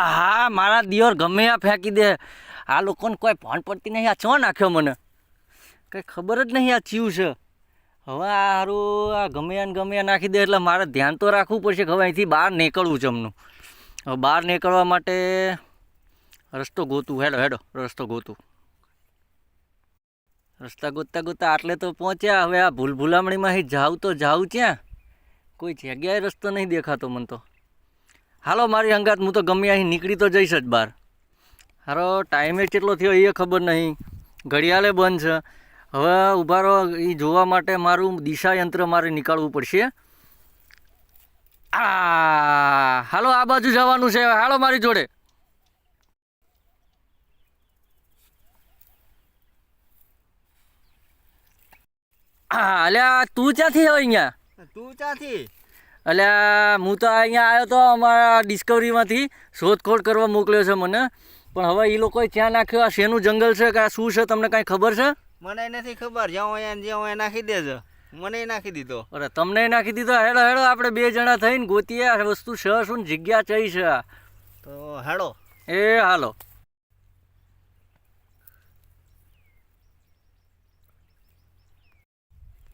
આ મારા દિયોર ગમે આ ફેંકી દે. આ લોકોને કોઈ ભાન પડતી નહીં, આ ચો નાખ્યો મને? કંઈ ખબર જ નહીં આ ચીવું છે. હવે આ હારું, આ ગમે ને ગમે નાખી દે એટલે મારે ધ્યાન તો રાખવું પડશે કે હવે અહીંથી બહાર નીકળવું છે એમનું. હવે બહાર નીકળવા માટે રસ્તો ગોતું, હેડો હેડો, રસ્તો ગોતું. રસ્તા ગોતતા ગોતતા આટલે તો પહોંચ્યા. હવે આ ભૂલ ભૂલામણીમાં જાઉં તો જાઉં ત્યાં કોઈ જગ્યાએ રસ્તો નહીં દેખાતો મને તો. હાલો, મારી અંગાત હું તો ગમે અહીં નીકળી તો જઈશ જ બહાર. હારો ટાઈમે કેટલો થયો એ ખબર નહીં. ઘડિયાળે બંધ છે. હવે ઊભા રહો, એ જોવા માટે મારું દિશા યંત્ર મારે નીકાળવું પડશે. આ, હાલો, આ બાજુ જવાનું છે. હાલો, મારી જોડે. અલ્યા, તું ક્યાંથી હોય અહીંયા? તું ચાથી અલ્યા હું તો અહીંયા આવ્યો તો અમારા ડિસ્કવરીમાંથી શોધખોળ કરવા મોકલ્યો છે મને. પણ હવે એ લોકોએ ક્યાં નાખ્યો આ શેનું જંગલ છે કે આ શું છે તમને કાંઈ ખબર છે? મને નથી ખબર. જ્યાં હોય જ્યાં હોય નાખી દેજો મને નાખી દીધો. અરે તમને નાખી દીધો. હેડો હેડો આપણે બે જણા થઈને ગોતીએ. આ વસ્તુ છે શું ને? જગ્યા ચઈ છે તો હેડો એ હાલો.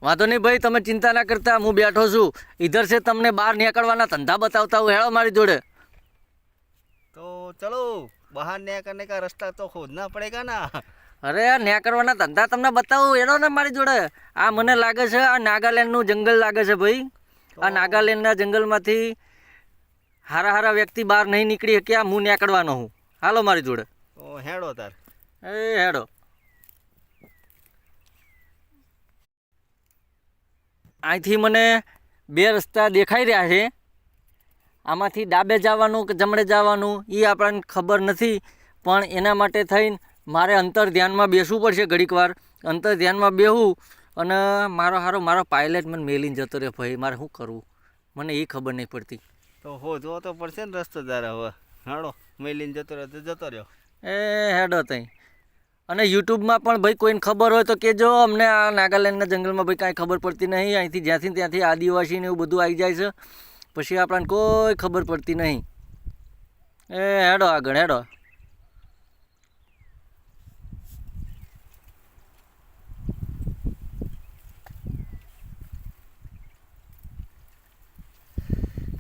વાંધો નહીં ભાઈ તમે ચિંતા ના કરતા હું બેઠો છું. ઇધર છે તમને બહાર નીકળવાના ધંધા બતાવતા હું હેળો મારી જોડે. તો ચલો બહાર નીકળને કા રસ્તા તો ખોદના પડેગા ના? અરે આ કરવાના ધંધા તમને બતાવું એનો ને મારી જોડે. આ મને લાગે છે આ નાગાલેન્ડનું જંગલ લાગે છે ભાઈ. આ નાગાલેન્ડના જંગલમાંથી હારા હારા વ્યક્તિ બહાર નહીં નીકળી શક્યા હું નીકળવાનો હું. હાલો મારી જોડે. હેડો તાર. એ હેડો અહીંથી મને બે રસ્તા દેખાઈ રહ્યા છે. આમાંથી ડાબે જવાનું કે જમણે જવાનું એ આપણને ખબર નથી પણ એના માટે થઈને મારે અંતર ધ્યાનમાં બેસવું પડશે ઘડીકવાર અંતર ધ્યાનમાં બેહું અને મારો હારો મારો પાયલટ મને મેલીને જતો રહ્યો ભાઈ મારે શું કરવું? મને એ ખબર નહીં પડતી. તો હો જો તો પડશે ને રસ્તો તારે હવે. હાડો મેલીને જતો રહ્યો તો જતો રહ્યો. એ હેડો તઈ. અને યુટ્યુબમાં પણ ભાઈ કોઈને ખબર હોય તો કહેજો. અમને આ નાગાલેન્ડના જંગલમાં ભાઈ કાંઈ ખબર પડતી નહીં. અહીંથી જ્યાંથી ત્યાંથી આદિવાસી ને એવું બધું આવી જાય છે. પછી આપણને કોઈ ખબર પડતી નહીં. એ હેડો આગળ, હેડો.